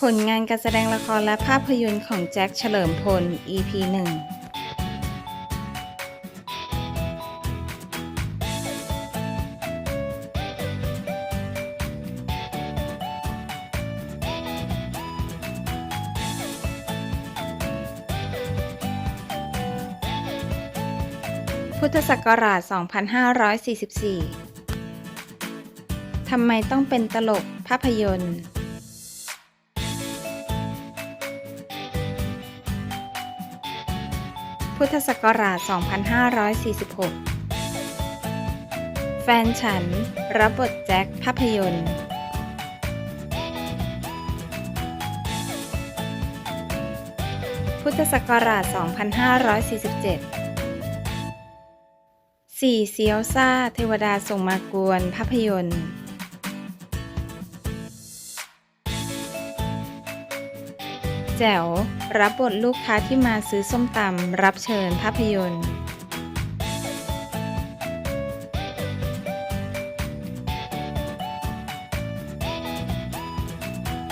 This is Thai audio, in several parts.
ผลงานการแสดงละครและภาพยนตร์ของแจ็คเฉลิมพล EP 1พุทธศักราช 2544 ทำไมต้องเป็นตลกภาพยนตร์ พุทธศักราช 2546 แฟนฉัน รับบทแจ็คภาพยนตร์ พุทธศักราช 2547 สี่เซียวซ่า เทวดาส่งมากวนภาพยนตร์ แจ๋ว รับบทลูกค้าที่มาซื้อส้มตำรับเชิญภาพยนตร์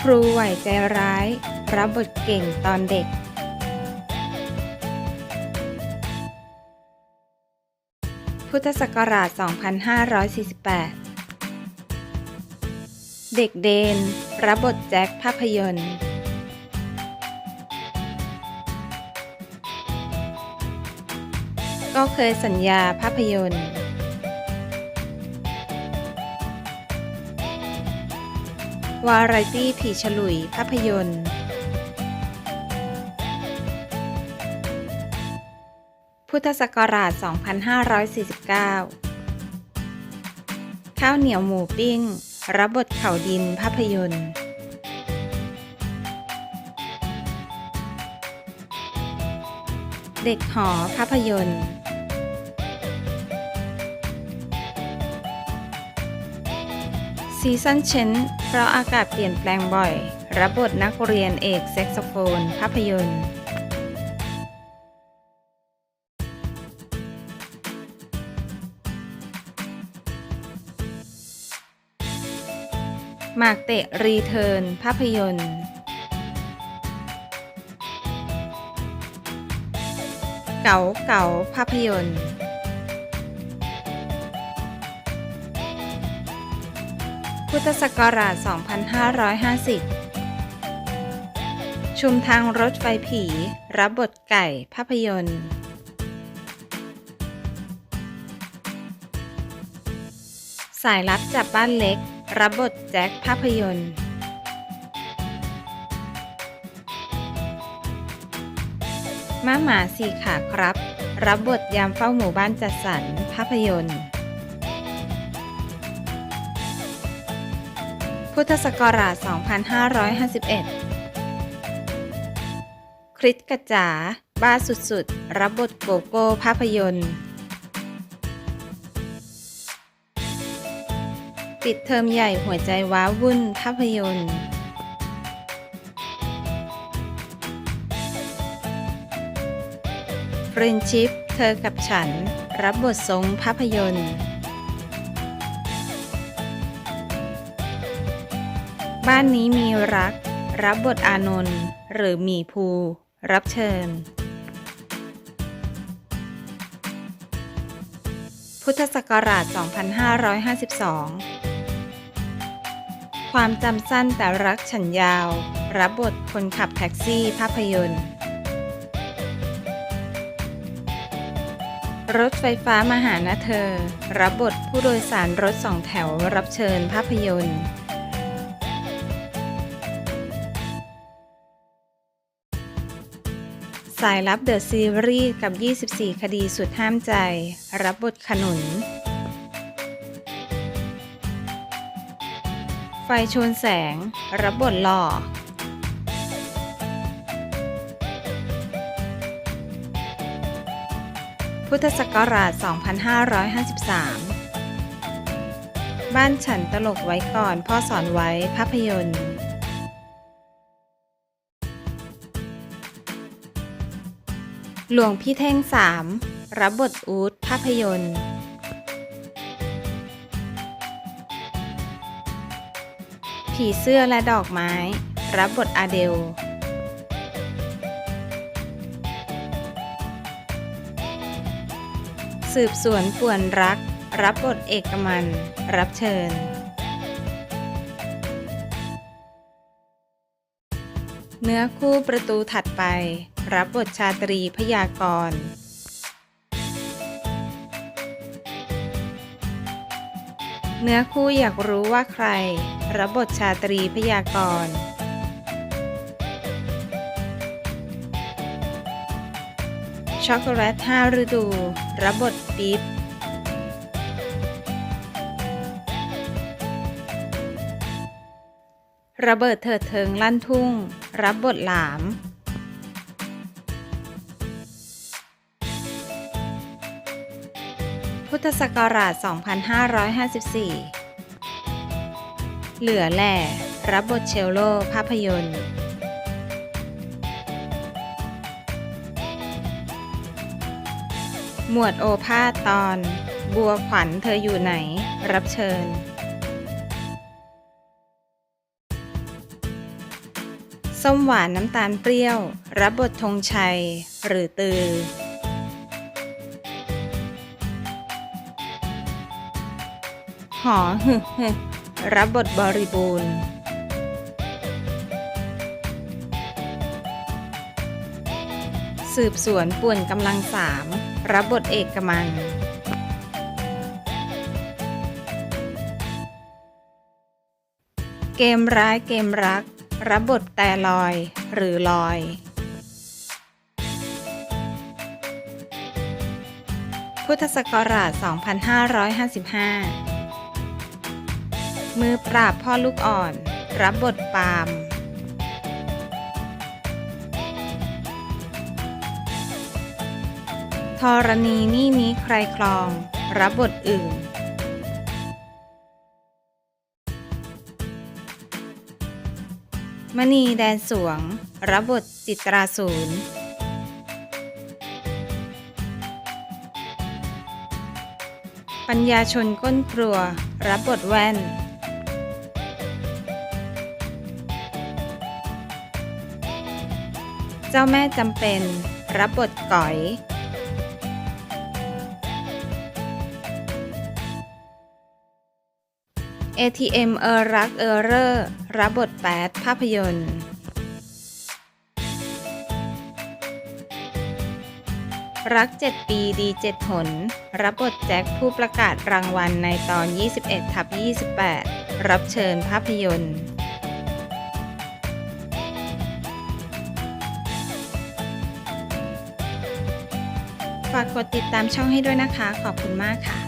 ครูไหวใจร้าย รับบทเก่งตอนเด็ก พุทธศักราช 2548 เด็กเดน รับบทแจ็คภาพยนตร์ ก็เคยสัญญาภาพยนตร์วาไรตี้ผีฉลุยภาพยนตร์ พุทธศักราช 2549 ข้าวเหนียวหมูปิ้ง รับบทเข่าดินภาพยนตร์ เด็กหอภาพยนตร์ ซีซันเชนเพราะอากาศเปลี่ยนแปลงบ่อย รับบทนักเรียนเอกแซกโซโฟน ภาพยนตร์ หมากเตะรีเทิร์น ภาพยนตร์เก๋าเก๋าภาพยนตร์ พุทธศักราช 2550 ชุมทางรถไฟผี รับบทไก่ภาพยนตร์ สายลับจับบ้านเล็ก รับบทแจ็คภาพยนตร์ม้าหมาสี่ขาครับ รับบทยามเฝ้าหมู่บ้านจัดสรรภาพยนตร์ พุทธศักราช 2551 คริสกระจ๋า บ้าสุดๆ รับบทโกโก้ภาพยนตร์ ปิดเทอมใหญ่หัวใจว้าวุ่นภาพยนตร์ เฟรนชิพเธอกับฉัน รับบททรงภาพยนตร์ บ้านนี้มีรัก รับบทอานนท์หรือมีภู รับเชิญ พุทธศักราช 2552 ความจำสั้นแต่รักฉันยาว รับบทคนขับแท็กซี่ภาพยนตร์ รถไฟฟ้ามาหานะเธอ รับบทผู้โดยสารรถสองแถวรับเชิญภาพยนตร์ สายลับเดอะซีรีส์กับ 24 คดีสุดห้ามใจ รับบทขนุน ไฟชนแสง รับบทหล่อ พุทธศักราช 2553 บ้านฉันตลกไว้ก่อนพ่อสอนไว้ภาพยนตร์ หลวงพี่เท่งสามรับบทอูดภาพยนตร์ผีเสื้อและดอกไม้ รับบทอาเดล สืบสวนป่วนรัก รับบทเอกมัน รับเชิญ เนื้อคู่ประตูถัดไป รับบทชาตรีพยากรณ์เนื้อคู่อยากรู้ว่าใคร รับบทชาตรีพยากรช็อกโกแลต5ฤดู รับบทปิ๊บ ระเบิดเถิดเทิงลั่นทุ่ง รับบทหลาม พุทธศักราช 2554 เหลือแหล่ รับบทเชลโลภาพยนตร์หมวดโอภาสตอน บัวขวัญเธออยู่ไหน รับเชิญ ส้มหวานน้ำตาลเปรี้ยว รับบทธงชัย หรือตือ หอฮึฮึรับบทบริบูรณ์ สืบสวนป่วนกำลังสามรับบทเอกมันเกมร้ายเกมรัก รับบทแต่ลอย หรือลอย พุทธศักราช 2555 มือปราบพ่อลูกอ่อน รับบทปาล์มธรณีนี่นี้ใครคลอง รับบทอื่น มณีแดนสวง รับบทจิตราศูนย์ปัญญาชนก้นครัว รับบทแว่น เจ้าแม่จำเป็น รับบทก๋อย ATM เออรักเออเรอร์รับบทแปดภาพยนตร์ รัก 7 ปีดี7หนรับบทแจ็คผู้ประกาศรางวัลในตอน 21ทับ28 รับเชิญภาพยนตร์ฝากกดติดตามช่องให้ด้วยนะคะ ขอบคุณมากค่ะ